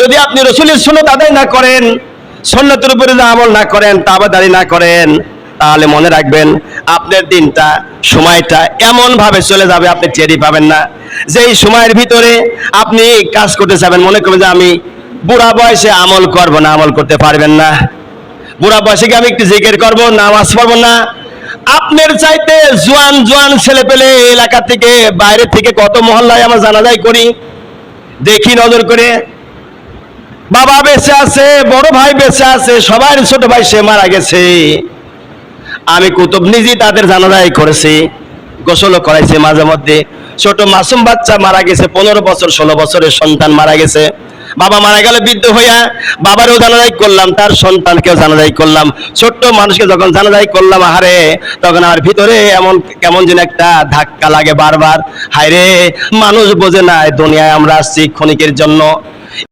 যদি আপনি রসুলের সুন্নত আদায় না করেন সন্ন্যতের উপরে যদি আমল না করেন তাবাদারি না করেন, তাহলে মনে রাখবেন আপনার দিনটা, সময়টা এমন ভাবে চলে যাবে, আপনি টেরি পাবেন না। যেই সময়ের ভিতরে আপনি কাজ করতে যাবেন, মনে করবেন যে আমি বুড়া বয়সে আমল করব না, আমল করতে পারবেন না। বুড়া বয়সে কি আমি একটু জিকির করব, নামাজ পড়ব না? আপনার চাইতে জোয়ান জোয়ান ছেলে পেলে এলাকা থেকে, বাইরে থেকে কত মহল্লায় আমরা জানাজাই করি। দেখি নজর করে। বাবা বেঁচে আছে, বড় ভাই বেঁচে আছে, সবার ছোট ভাই সে মারা গেছে। আমি কুতুব নিজে তাদের জানাজাই করেছি, গোসলও করাইছি মাঝে মধ্যে। ছোট মাসুম বাচ্চা মারা গেছে, পনেরো বছর, ষোলো বছরের সন্তান মারা গেছে। বাবা মারা গেলে বৃদ্ধ হইয়া, বাবারও জানাজাই করলাম, তার সন্তানকেও জানাজাই করলাম। ছোট্ট মানুষকে যখন জানাজাই করলাম, আহারে, তখন আমার ভিতরে এমন, কেমন যেন একটা ধাক্কা লাগে বারবার। হায় রে মানুষ বোঝে না দুনিয়ায় আমরা আসছি ক্ষণিকের জন্য।